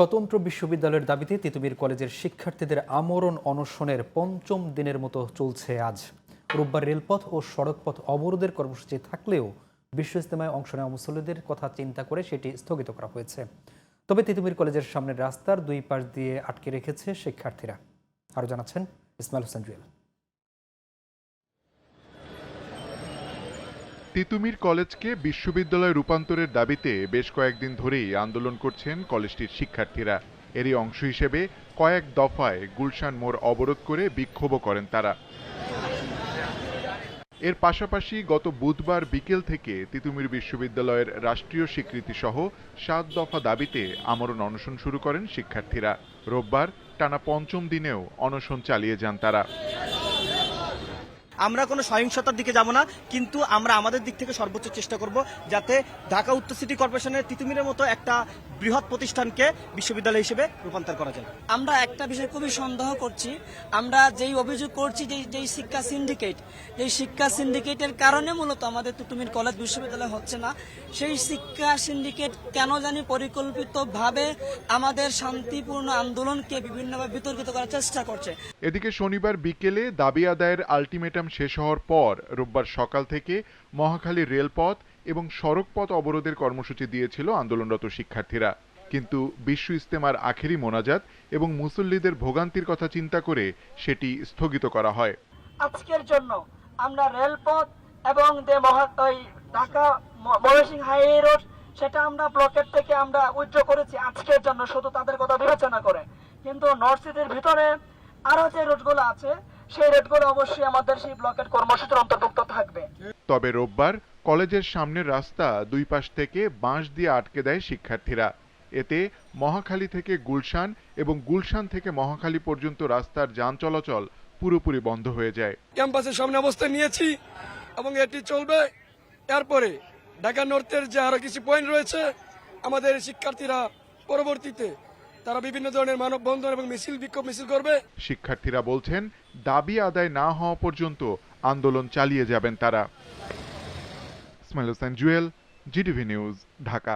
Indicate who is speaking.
Speaker 1: স্বতন্ত্র বিশ্ববিদ্যালয়ের দাবিতে তিতুমির কলেজের শিক্ষার্থীদের আমরণ অনশনের পঞ্চম দিনের মতো চলছে আজ। রোববার রেলপথ ও সড়কপথ অবরোধের কর্মসূচি থাকলেও বিশ্ব ইস্তেমায় অংশ নেওয়া মুসল্লিদের কথা চিন্তা করে সেটি স্থগিত করা হয়েছে। তবে তিতুমির কলেজের সামনের রাস্তার দুই পাশ দিয়ে আটকে রেখেছে শিক্ষার্থীরা। আরও জানাচ্ছেন ইসমাইল হোসেন জুয়েল।
Speaker 2: তিতুমির কলেজকে বিশ্ববিদ্যালয়ে রূপান্তরের দাবিতে বেশ কয়েকদিন ধরেই আন্দোলন করছেন কলেজটির শিক্ষার্থীরা। এরই অংশ হিসেবে কয়েক দফায় গুলশান মোড় অবরোধ করে বিক্ষোভও করেন তারা। এর পাশাপাশি গত বুধবার বিকেল থেকে তিতুমির বিশ্ববিদ্যালয়ের রাষ্ট্রীয় স্বীকৃতি সহ সাত দফা দাবিতে আমরণ অনশন শুরু করেন শিক্ষার্থীরা। রোববার টানা পঞ্চম দিনেও অনশন চালিয়ে যান তারা।
Speaker 3: আমরা কোনো সহিংসতার দিকে যাব না কিন্তু আমরা আমাদের দিক থেকে সর্বোচ্চ চেষ্টা করব যাতে ঢাকা উত্তর সিটি কর্পোরেশনের তিতুমিরের মতো একটা বৃহৎ প্রতিষ্ঠানকে বিশ্ববিদ্যালয় হিসেবে রূপান্তর করা যায়।
Speaker 4: আমরা একটা বিষয় খুবই সন্দেহ করছি। আমরা যেই অভিযোগ করছি যে যেই শিক্ষা সিন্ডিকেট এই শিক্ষা সিন্ডিকেটের কারণে মূলত আমাদের তুতুমির কলেজ বিশ্ববিদ্যালয় হচ্ছে না সেই শিক্ষা সিন্ডিকেট কেন জানি পরিকল্পিতভাবে আমাদের শান্তিপূর্ণ আন্দোলনকে বিভিন্নভাবে বিতর্কিত করার চেষ্টা করছে।
Speaker 2: এদিকে শনিবার বিকেলে দাবি আদায়ের আলটিমেটাম শেষ হওয়ার পর রোববার সকাল থেকে মহাখালী রেলপথ এবং সড়কপথ অবরোধের কর্মসূচি দিয়েছিল আন্দোলনরত শিক্ষার্থীরা। কিন্তু বিশ্ব ইস্তেমার আখেরি মোনাজাত এবং মুসল্লিদের ভোগান্তির কথা চিন্তা করে সেটি স্থগিত করা হয়।
Speaker 4: আজকের জন্য আমরা রেলপথ এবং ঢাকা ময়মনসিংহ হাইওয়ে রোড, সেটা আমরা ব্লকের থেকে আমরা উইথড্র করেছি আজকের জন্য, শুধু তাদের কথা বিবেচনা করে। কিন্তু নর্থ সিটির ভিতরে আরও যে রুটগুলো আছে সেই রুটগুলো অবশ্যই আমাদের সেই ব্লকের কর্মসূচির অন্তর্ভুক্ত থাকবে।
Speaker 2: তবে রোববার কলেজের সামনের রাস্তা দুই পাশ থেকে বাঁশ দিয়ে আটকে দেয় শিক্ষার্থীরা। এতে মহাখালী থেকে গুলশান এবং গুলশান থেকে মহাখালী পর্যন্ত রাস্তার যান চলাচল পুরোপুরি বন্ধ হয়ে যায়।
Speaker 5: ক্যাম্পাসের সামনে অবস্থান নিয়েছি এবং এটি চলবে। এরপরে ঢাকা নর্থের যে আরও কিছু পয়েন্ট রয়েছে আমাদের শিক্ষার্থীরা পরবর্তীতে তারা বিভিন্ন ধরনের মানববন্ধন এবং মিছিল, বিক্ষোভ মিছিল করবে।
Speaker 2: শিক্ষার্থীরা বলছেন, দাবি আদায় না হওয়া পর্যন্ত আন্দোলন চালিয়ে যাবেন তারা। Ismail Hossain Jewel GTV news, Dhaka.